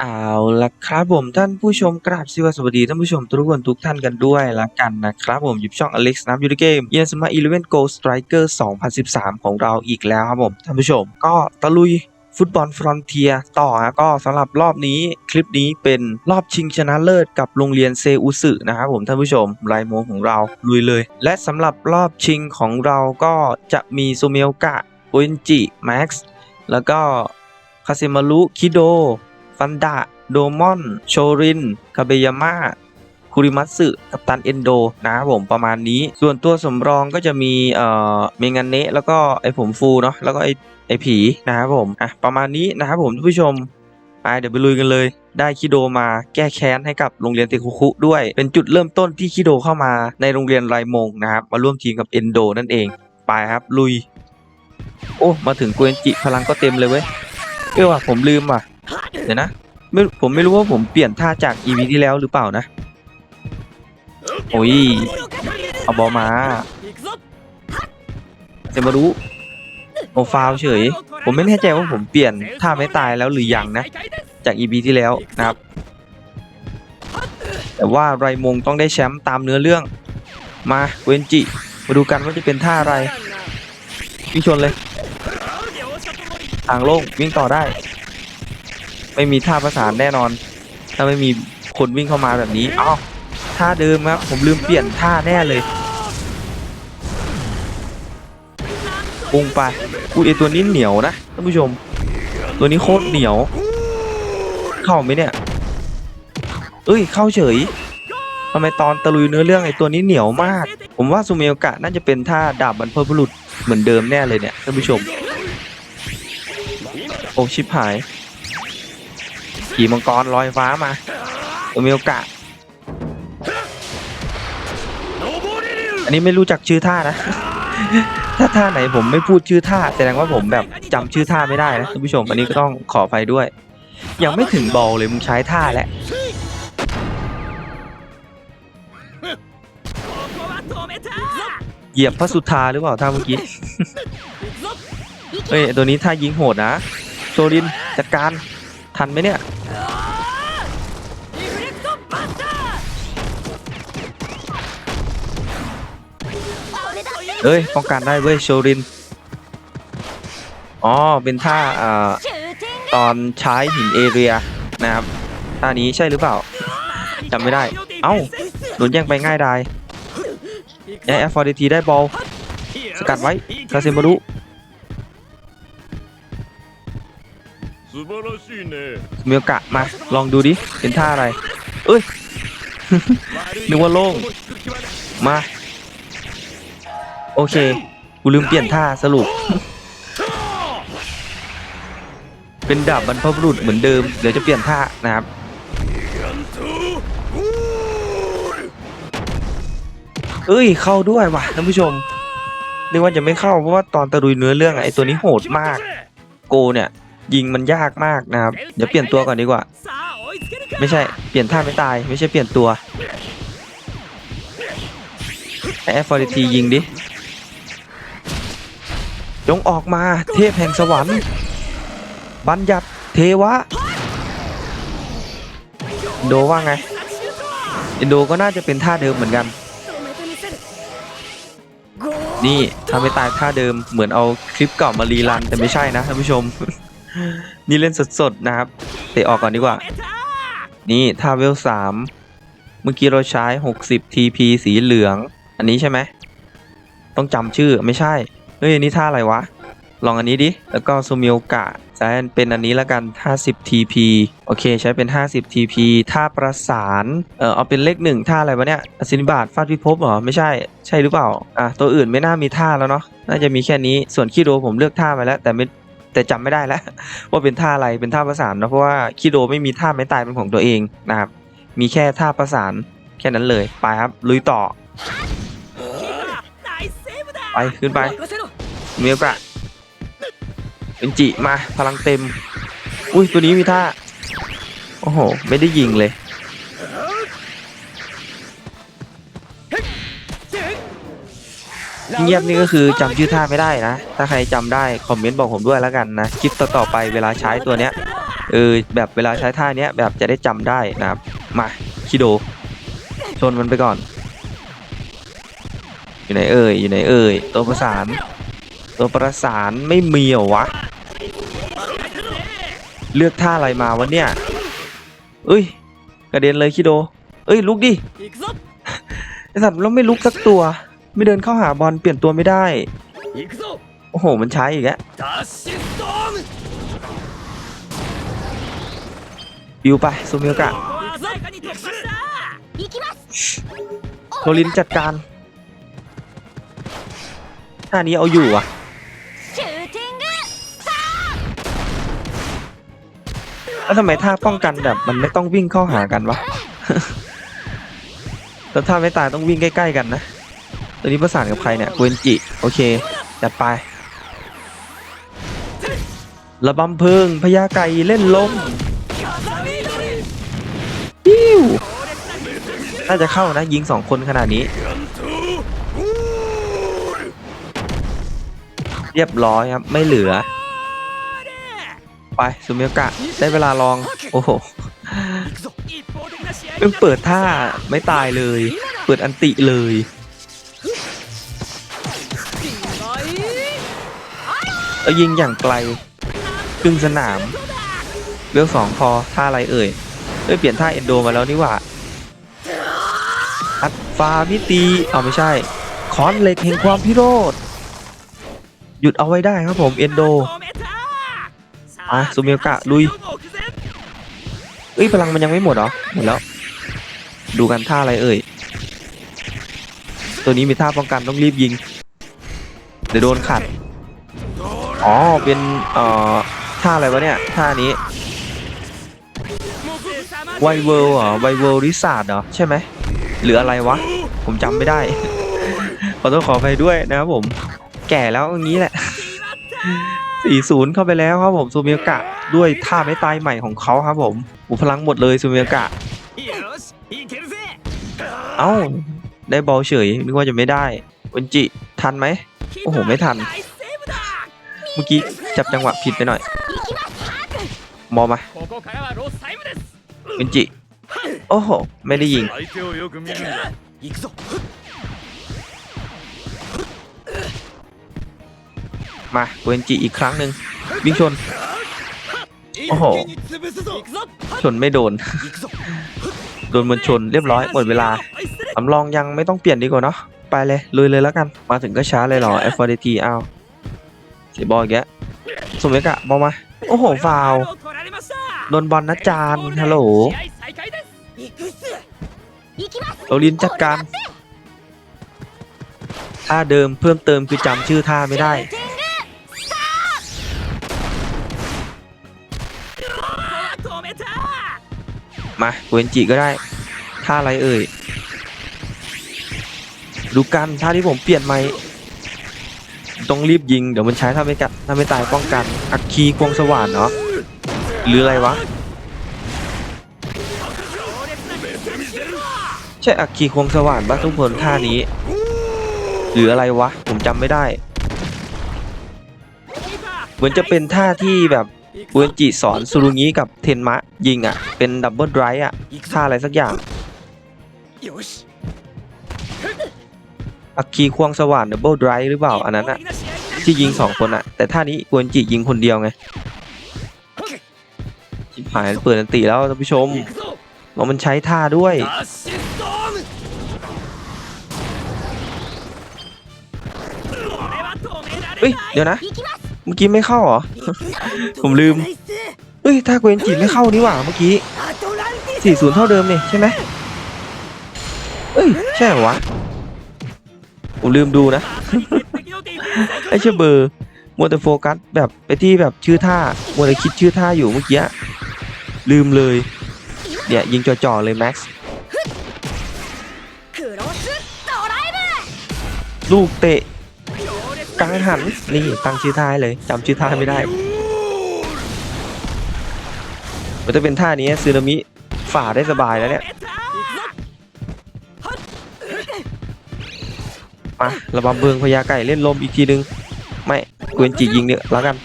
เอาละครับผมท่านผู้ชมกราบสวัสดีท่านผู้ชมทุกคนทุกท่านกันด้วยละกันนะครับผมอยู่ช่อง Alex นะครับอยู่ในเกม y e s m a 11 Go Striker 2013 ของเราอีกแล้วครับผมท่านผู้ชมก็ตะลุยฟุตบอลฟรอนเทียต่อฮะก็สำหรับรอบนี้คลิปนี้เป็นรอบชิงชนะเลิศกับโรงเรียนเซอุสึนะครับผมท่านผู้ชมรายโมงของเราลุยเลย และสำหรับรอบชิงของเราก็จะมีซูเมลกะโอเอนจิแม็กซ์แล้วก็คาเซมารุคิโด ฟันดะ โดมอน โชริน คาเบยาม่าคุริมัตสึกัปตันเอนโดนะครับผมประมาณนี้ ส่วนตัวสำรองก็จะมีเอ่อเมงานเนะแล้วก็ไอผมฟูเนาะแล้วก็ไอไอผีนะครับผมอะประมาณนี้นะครับผมท่านผู้ชมไปเดี๋ยวไปลุยกันเลย ได้คิโดมาแก้แค้นให้กับโรงเรียนเทคุคุด้วย เป็นจุดเริ่มต้นที่คิโดเข้ามาในโรงเรียนไรมงนะครับ มาร่วมทีมกับเอนโดนั่นเอง ไปครับลุย โอ้ มาถึงเกวนจิพลังก็เต็มเลยเว้ยเอ้ว่ะผมลืมว่ะ เดี๋ยวนะไม่ผมไม่รู้ว่าผมเปลี่ยนท่าจาก EP ที่แล้วหรือเปล่านะ โอ้ยเอาบอลมาเซมารุโอฟาวเฉย ผมไม่แน่ใจว่าผมเปลี่ยนท่าไม่ตายแล้วหรือยังนะ จาก EP ที่แล้วนะครับ แต่ว่าไรมงต้องได้แชมป์ตามเนื้อเรื่อง มาเวนจิ มาดูกันว่าจะเป็นท่าอะไรวิ่งชนเลย ทางโล่งวิ่งต่อได้ ไม่มีท่าประสานแน่นอน ถ้าไม่มีคนวิ่งเข้ามาแบบนี้อ้าวท่าเดิมครับผมลืมเปลี่ยนท่าแน่เลยปุงไปอุ้ยไอตัวนี้เหนียวนะท่านผู้ชม ตัวนี้โคตรเหนียว เข้าไหมเนี่ยเอ้ยเข้าเฉยทำไมตอนตะลุยเนื้อเรื่องไอตัวนี้เหนียวมาก ผมว่าซูเมลกะน่าจะเป็นท่าดาบบรรพบุรุษเหมือนเดิมแน่เลยเนี่ยท่านผู้ชม โอ้ชิบหาย ขี่มังกรลอยฟ้ามาซูเมลกะ อันนี้ไม่รู้จักชื่อท่านะ ถ้าท่าไหนผมไม่พูดชื่อท่า แสดงว่าผมแบบจำชื่อท่าไม่ได้นะท่านผู้ชมอันนี้ก็ต้องขออภัยด้วย ยังไม่ถึงบอลเลยมึงใช้ท่าแล้วเหยียบพระสุธาหรือเปล่าท่าเมื่อกี้ เฮ้ย ตัวนี้ท่ายิงโหดนะโซลินจัดการ ทันไหมเนี่ยเอ้ยป้องกันได้เว้ยโชริน อ๋อ เป็นท่าอ่าตอนใช้หินเอเรียนะครับท่านี้ใช่หรือเปล่าจำไม่ได้ เอ้าโดนแย่งไปง่ายดายแอฟฟอร์ดทีได้บอล สกัดไว้คาเซมารุ มียวกะมาลองดูดิเป็นท่าอะไร เอ้ย นึกว่าโล่ง มา โอเค กูลืมเปลี่ยนท่าสรุป เป็นดาบบรรพบุรุษเหมือนเดิม เดี๋ยวจะเปลี่ยนท่านะครับ เอ้ย เข้าด้วยว่ะท่านผู้ชมนึกว่าจะไม่เข้าเพราะว่าตอนตะลุยเนื้อเรื่องไอตัวนี้โหดมาก โกเนี่ย ยิงมันยากมากนะครับ เดี๋ยวเปลี่ยนตัวก่อนดีกว่า ไม่ใช่ เปลี่ยนท่าไม่ตาย ไม่ใช่เปลี่ยนตัวไอแอฟฟอร์ทียิงดิ จงออกมาเทพแห่งสวรรค์ บัญญัติเทวะอินโดว่าไงอินโดก็น่าจะเป็นท่าเดิมเหมือนกัน นี่ถ้าไม่ตายท่าเดิมเหมือนเอาคลิปเก่ามารีรันแต่ไม่ใช่นะท่านผู้ชม นี่เล่นสดๆนะครับ เตะออกก่อนดีกว่า นี่ท่าเวลสามเมื่อกี้เราใช้ 60 TP สีเหลือง อันนี้ใช่ไหม ต้องจำชื่อไม่ใช่ เฮ้ยอันนี้ท่าอะไรวะ ลองอันนี้ดิ แล้วก็ซูมิโอกะใช้เป็นอันนี้แล้วกัน 50 TP โอเค ใช้เป็น 50 TP ท่าประสาน เออเอาเป็นเลขหนึ่งท่าอะไรวะเนี่ยอสินิบาตฟาดพิภพเหรอ ไม่ใช่ ใช่หรือเปล่า อะ ตัวอื่นไม่น่ามีท่าแล้วเนาะ น่าจะมีแค่นี้ ส่วนคิโดผมเลือกท่ามาแล้ว แต่ไม่ แต่จำไม่ได้แล้วว่าเป็นท่าอะไรเป็นท่าประสานนะเพราะว่าคิโดไม่มีท่าไม่ตายเป็นของตัวเองนะครับ มีแค่ท่าประสานแค่นั้นเลยไปครับลุยต่อไปขึ้นไปเมียวกะเป็นจิมาพลังเต็ม อุ้ยตัวนี้มีท่า โอ้โห ไม่ได้ยิงเลย เงียบนี่ก็คือจำชื่อท่าไม่ได้นะ ถ้าใครจำได้คอมเมนต์บอกผมด้วยแล้วกันนะคลิปต่อๆไปเวลาใช้ตัวเนี้ยเออแบบเวลาใช้ท่าเนี้ยแบบจะได้จำได้นะครับ มาคิโด ชนมันไปก่อน อยู่ไหนเอ่ยอยู่ไหนเอ่ยตัวประสาน ตัวประสานไม่มีเหรอวะ เลือกท่าอะไรมาวะเนี่ยเอ้ย กระเด็นเลยคิโด เอ้ยลุกดิไอสัตว์เราไม่ลุกสักตัว ไม่เดินเข้าหาบอลเปลี่ยนตัวไม่ได้ โอ้โห มันใช้อีกแล้วบิวไปซูมิโอกะโรลินจัดการท่านี้เอาอยู่อะแล้วทำไมท่าป้องกันแบบมันไม่ต้องวิ่งเข้าหากันวะแล้วท่าไม่ตายต้องวิ่งใกล้ ๆ กันนะ ตอนนี้ประสานกับใครเนี่ยเวนจิ โอเค จัดไประบำเพิงพญาไก่เล่นลมยิวน่าจะเข้านะ ยิงสองคนขนาดนี้ เรียบร้อยครับ ไม่เหลือ ไปซูเมกะ ได้เวลาลอง โอ้โหเพิ่งเปิดท่าไม่ตายเลย เปิดอันติเลย แล้วยิงอย่างไกลครึ่งสนามเวลสองพอท่าอะไรเอ่ยเอ้ยเปลี่ยนท่าเอ็นโดมาแล้วนี่หว่าอัดฟาพิตีเอาไม่ใช่คอนเหล็กแห่งความพิโรธหยุดเอาไว้ได้ครับผมเอ็นโดอะซูเมิโอกะลุยเอ้ยพลังมันยังไม่หมดเหรอหมดแล้ว ดูกันท่าอะไรเอ่ยตัวนี้มีท่าป้องกันต้องรีบยิงเดี๋ยวโดนขัด อ๋อเป็นเอ่อท่าอะไรวะเนี่ยท่านี้ไวเวอร์เหรอไวเวอร์ลิซาร์ดเหรอใช่ไหมหรืออะไรวะ ผมจำไม่ได้ ขอต้องขอไปด้วยนะครับผม แก่แล้วอย่างนี้แหละ 40 เข้าไปแล้วครับผมซูเมียกะด้วยท่าไม่ตายใหม่ของเขาครับผมอุพลังหมดเลยซูเมียกะ เอ้า ได้บอลเฉยนึกว่าจะไม่ได้วันจิทันไหมโอ้โห ไม่ทัน เมื่อกี้จับจังหวะผิดไปหน่อย มอมาเป็นจิ โอ้โห ไม่ได้ยิง มาเวนจิอีกครั้งหนึ่งวิ่งชน โอ้โห ชนไม่โดน โดนมันชนเรียบร้อยหมดเวลาสำรองยังไม่ต้องเปลี่ยนดีกว่านะไปเลยลุยเลยแล้วกัน มาถึงก็ช้าเลยหรอ f 4 d t เอา สียบอลแกแล้สมเกะบอลมา โอ้โหฟาว โดนบอลนะจานฮัลโหลโอลินจัดการท่าเดิมเพิ่มเติมคือจำชื่อท่าไม่ได้ มาเวนจิก็ได้ ท่าอะไรเอ่ย ดูกันท่าที่ผมเปลี่ยนใหม่ ต้องรีบยิงเดี๋ยวมันใช้ถ้าไม่กัดถ้าไม่ตายป้องกันอักคีควงสว่านเนาะหรืออะไรวะ ใช่อักคีควงสว่านบ้าทุกคนท่านี้ หรืออะไรวะ ผมจำไม่ได้ เหมือนจะเป็นท่าที่แบบเวนจิสอนซูรุงิกับเทนมะ ยิงอะ เป็นดับเบิลไรอะท่าอะไรสักอย่าง อักคีควงสว่านดับเบิลไดร์หรือเปล่าอันนั้นอะที่ยิงสองคนอะแต่ท่านี้กวนจิยิงคนเดียวไงหายเปิดอันติแล้วท่านผู้ชมมันใช้ท่าด้วยเฮ้ยเดี๋ยวนะ เมื่อกี้ไม่เข้าเหรอ ผมลืมเฮ้ยถ้าเกวนจิไม่เข้านี่หว่าเมื่อกี้ 40 เท่าเดิมนี่ใช่ไหมเฮ้ยใช่เหรอ ผมลืมดูนะ ไอ้เชื่อเบอร์มัวแต่โฟกัสแบบไปที่แบบชื่อท่ามัวแต่คิดชื่อท่าอยู่เมื่อกี้ลืมเลยเนี่ยยิงจ่อๆเลยแม็กซ์ลูกเตะกังหันนี่ตั้งชื่อท่าเลยจำชื่อท่าไม่ได้มันจะเป็นท่านี้ซึนามิฝ่าได้สบายแล้วเนี่ย ไประบำเบืองพญาไก่เล่นลมอีกทีนึง ไม่กวนจียิงเนี่ยแล้วกัน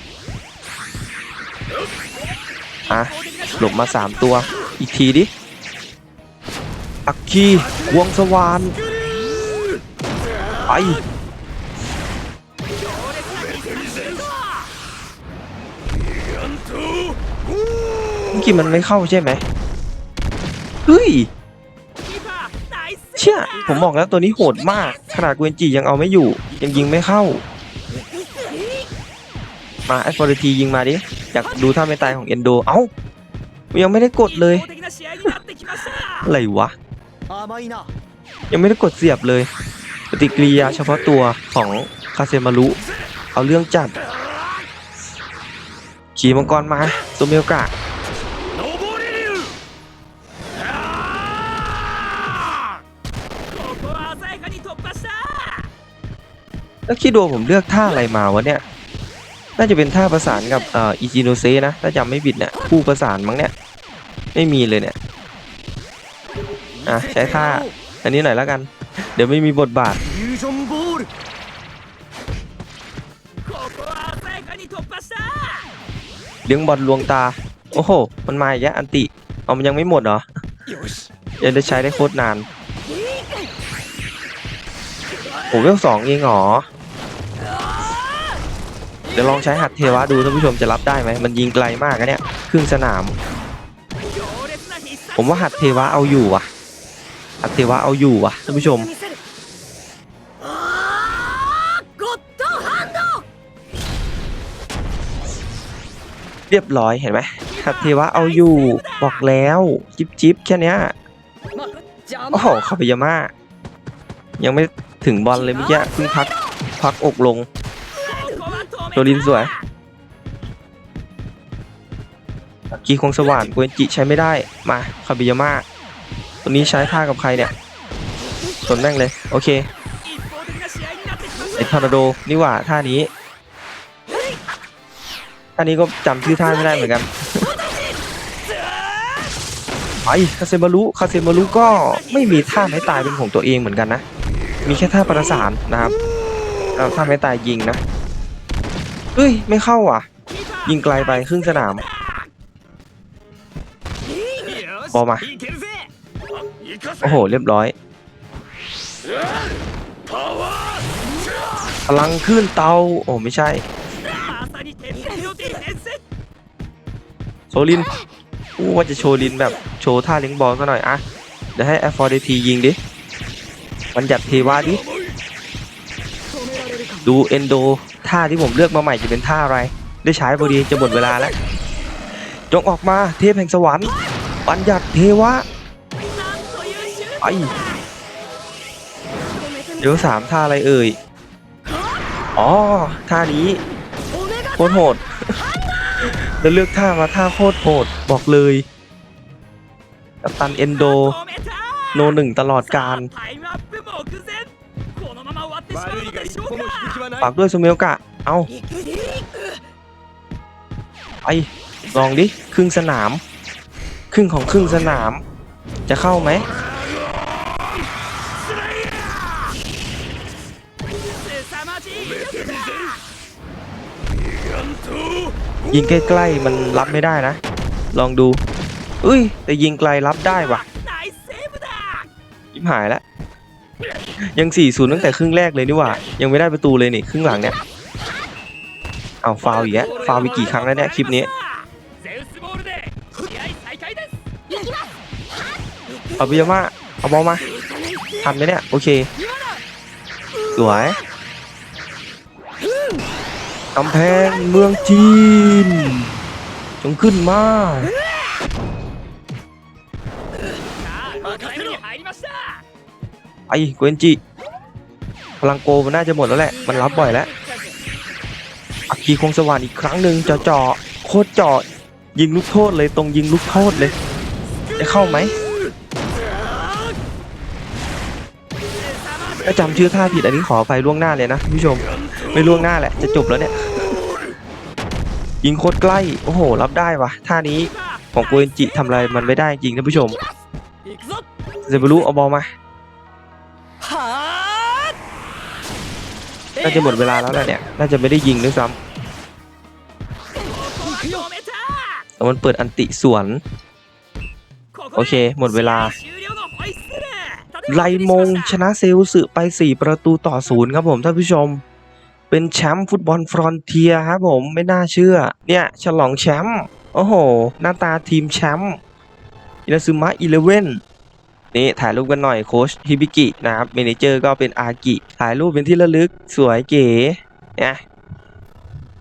อะ หลบมาสามตัว อีกทีดิ อักคีวงสวรรค์ไปเมื่อกี้มันไม่เข้าใช่ไหมเฮ้ย เชี่ยผมบอกแล้วตัวนี้โหดมาก ขนาดเวนจิยังเอาไม่อยู่ ยังยิงไม่เข้า มาเอ้ฟอร์จียิงมาดิ อยากดูท่าไม่ตายของเอนโด เอ้า ยังไม่ได้กดเลย อะไรวะ ยังไม่ได้กดเสียบเลย ปฏิกิริยาเฉพาะตัวของคาเซมารุ เอาเรื่องจัด ขี่มังกรมาตัวเมลกา แล้วคิดดูผมเลือกท่าอะไรมาวะเนี่ย น่าจะเป็นท่าประสานกับอ,อิจิโนเซนะ ถ้าจำไม่ผิดเนี่ยคู่ประสานมั้งเนี่ย ไม่มีเลยเนี่ย อะ ใช้ท่า อันนี้หน่อยแล้วกัน เดี๋ยวไม่มีบทบาท เลี้ยงบอลลวงตา โอ้โห มันมาอีกแล้อันติ เอามันยังไม่หมดเหรอยังด้ใช้ได้โคตรนานโอ้เวลสองเองเหรอ ดี๋ยวลองใช้หัดเทวะดูท่านผู้ชมจะรับได้ไหมมันยิงไกลมากนะเนี่ยครึ่งสนาม ผมว่าหัดเทวะเอาอยู่อะ หัดเทวะเอาอยู่อะท่านผู้ชมเรียบร้อยเห็นไหมหัดเทวะเอาอยู่บอกแล้วจิบจิบแค่นี้โอ้โหคาบยาม่ายังไม่ถึงบอลเลยเมื่อกี้เพิ่งพักพักอกลง ตัวลินสวยกีคงสว่างกุนจิใช้ไม่ได้มาคาบิยาม่าตัวนี้ใช้ท่ากับใครเนี่ยสนแม่งเลย โอเคไอทอร์นาโดนี่หว่าท่านี้ท่านี้ก็จำชื่อท่าไม่ได้เหมือนกันไปคาเซมารุคาเซมารุก็ไม่มีท่าไม้ตายเป็นของตัวเองเหมือนกันนะ มีแค่ท่าประสานนะครับท่าไม้ตายยิงนะ เฮ้ย ไม่เข้าว่ะ ยิงไกลไปครึ่งสนามบอมา โอ้โห เรียบร้อย พลังขึ้นเตา โอ้ ไม่ใช่ โชลินอู้ว่าจะโชลินแบบโชว์ท่าเลี้ยงบอลก็หน่อยอะเดี๋ยวให้แอฟฟดีพียิงดิ มันหยัดเทวาดิ ดูเอนโดท่าที่ผมเลือกมาใหม่จะเป็นท่าอะไร ได้ใช้พอดีจะหมดเวลาแล้ว จงออกมาเทพแห่งสวรรค์บัญญัติเทวะไอเดี๋ยวสามท่าอะไรเอ่ย อ๋อ ท่านี้โคตรโหดจะเลือกท่ามาท่าโคตรโหดบอกเลยกัปตันเอนโด โนหนึ่งตลอดการ 悪いのでしょうが一歩も引くか気はない ฝากด้วยสเมลกะ เอา リクリク ไป ลองดิ ครึ่งสนาม ครึ่งของครึ่งสนาม จะเข้าไหม 凄まじい力だなんと ยิงใกล้ๆมันรับไม่ได้นะ ลองดูอุ้ย แต่ยิงไกลรับได้ว่ะ ナイスセーブだ ยิบหายแล้ว ยัง 4-0 ตั้งแต่ครึ่งแรกเลยนี่หว่า ยังไม่ได้ประตูเลยนี่ครึ่งหลังเนี่ย เอาฟาวอีกแล้วฟาวไปกี่ครั้งแล้วเนี่ยคลิปนี้ เอาบิยามาเอาบอลมาทำนไหมเนี่ย โอเค สวยกำแพงเมืองจีน จงขึ้นมา ไอ้เกวนจิพลังโกมันน่าจะหมดแล้วแหละมันรับบ่อยแล้วอักคีคงสว่านอีกครั้งหนึ่งจ่อจ่อโคตรจ่อยิงลูกโทษเลยตรงยิงลูกโทษเลย จะเข้าไหมถ้าจำชื่อท่าผิดอันนี้ขอไฟล่วงหน้าเลยนะผู้ชมไม่ล่วงหน้าแหละจะจบแล้วเนี่ยยิงโคตรใกล้โอ้โห รับได้วะท่านี้ของโกเอนจิทำอะไรมันไม่ได้จริงนะผู้ชมเซบารุเอาบอลมา น่าจะหมดเวลาแล้วแหละเนี่ย น่าจะไม่ได้ยิงด้วยซ้ำแต่มันเปิดอันติสวน โอเค หมดเวลา ไลมงชนะเซลสึไป 4 ประตูต่อศูนย์ครับผมท่านผู้ชม เป็นแชมป์ฟุตบอลฟรอนเทียครับผม ไม่น่าเชื่อ เนี่ย ฉลองแชมป์ โอ้โห หน้าตาทีมแชมป์ อินาซึมะอีเลเว่น นี่ถ่ายรูปกันหน่อยโค้ชฮิบิกินะครับเมนเจอร์ก็เป็นอากิถ่ายรูปเป็นที่ระลึกสวยเก๋เนี่ย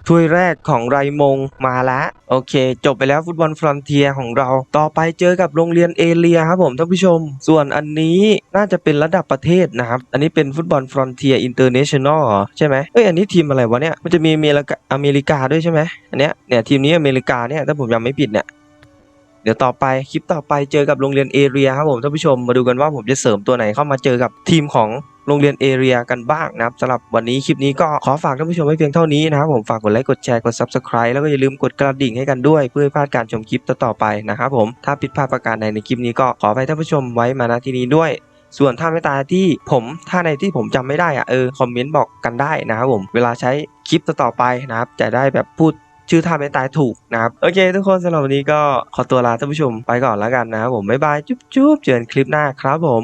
ถ้วยแรกของไรมงมาล้วโอเค จบไปแล้วฟุตบอลฟรอนเทียของเรา ต่อไปเจอกับโรงเรียนเอเลียครับผมท่านผู้ชม ส่วนอันนี้น่าจะเป็นระดับประเทศนะครับ อันนี้เป็นฟุตบอลฟรอนเทียอินเตอร์เนชั่นแนลใช่ไหมเอ้ยอันนี้ทีมอะไรวะเนี่ย มันจะมีอเมริกาอเมริกาด้วยใช่ไหมอันเนี้ยเนี่ยทีมนี้อเมริกาเนี่ยถ้าผมจำไม่ผิดเนี่ย ดี๋ยวต่อไปคลิปต่อไปเจอกับโรงเรียนเอเรียครับผมท่านผู้ชมมาดูกันว่าผมจะเสริมตัวไหนเข้ามาเจอกับทีมของโรงเรียนเอเรียกันบ้างนะครับสำหรับวันนี้คลิปนี้ก็ขอฝากท่านผู้ชมไว้เพียงเท่านี้นะครับผมฝากกดไลค์กดแชร์กด subscribe แล้วก็อย่าลืมกดกระดิ่งให้กันด้วย เพื่อไม่พลาดการชมคลิปต่อๆไปนะครับผมถ้าผิดพลาดประการใดในคลิปนี้ก็ขอไปท่านผู้ชมไว้มาณที่นี้ด้วยส่วนท่าไม่ตายที่ผมท่าในที่ผมจำไม่ได้อะเออคอมเมนต์บอกกันได้นะครับผมเวลาใช้คลิปต่อๆไปนะครับจะได้แบบพูด ชื่อท่าไม่ตายถูกนะครับ โอเคทุกคนสำหรับวันนี้ก็ขอตัวลาท่านผู้ชมไปก่อนแล้วกันนะครับผมบ๊ายบายจุ๊บจุ๊บเจอกันคลิปหน้าครับผม